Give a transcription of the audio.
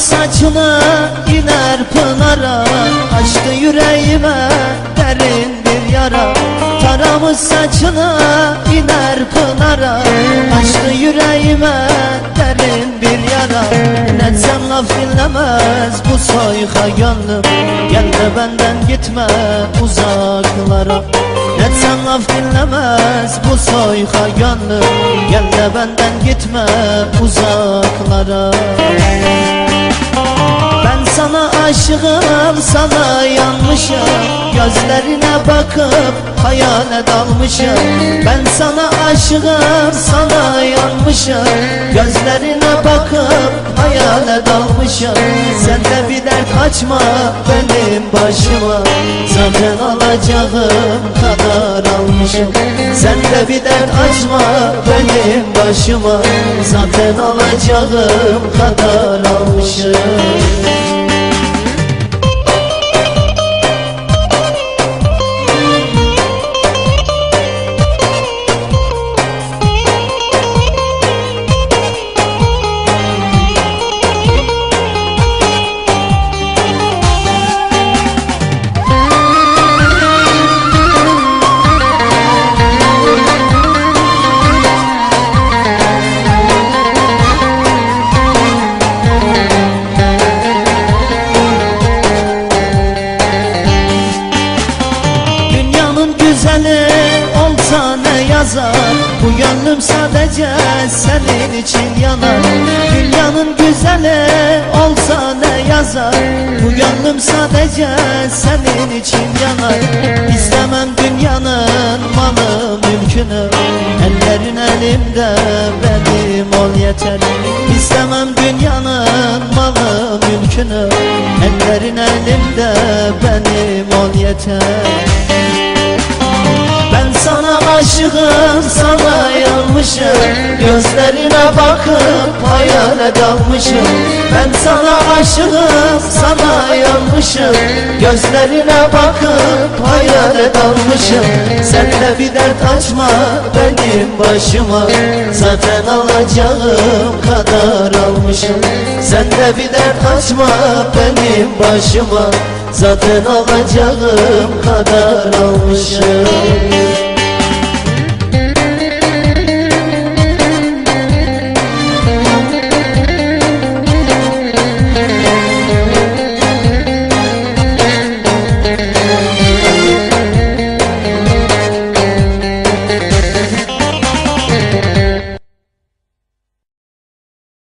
saçına iner pınara Açtı yüreğime derin bir yara. Taramış saçına iner pınara Açtı yüreğime derin bir yara. Netsem laf dinlemez bu soyha gönlüm Gel de benden gitme uzaklara sen laf dinlemez bu soyka gönlüm. Gel de benden gitme uzaklara. Ben sana aşığım sana yanmışım. Gözlerine bakıp hayale dalmışım. Ben sana aşığım sana yanmışım. Gözlerine bakıp hayale dalmışım. Sen de bir dert açma benim başıma. Zaten alacağım kadar almışım. Sen de bir dert açma benim başıma. Zaten alacağım kadar almışım yazar. Bu gönlüm sadece senin için yanar. Dünyanın güzeli olsa ne yazar? Bu gönlüm sadece senin için yanar. İstemem dünyanın malı mülkünü Ellerin elimde benim ol yeter. İstemem dünyanın malı mülkünü Ellerin elimde benim ol yeter aşığım sana yanmışım. Gözlerine bakıp hayale dalmışım. Ben sana aşığım sana yanmışım. Gözlerine bakıp hayale dalmışım. Sen de bir dert açma benim başıma. Zaten alacağım kadar almışım. Sen de bir dert açma benim başıma. Zaten alacağım kadar almışım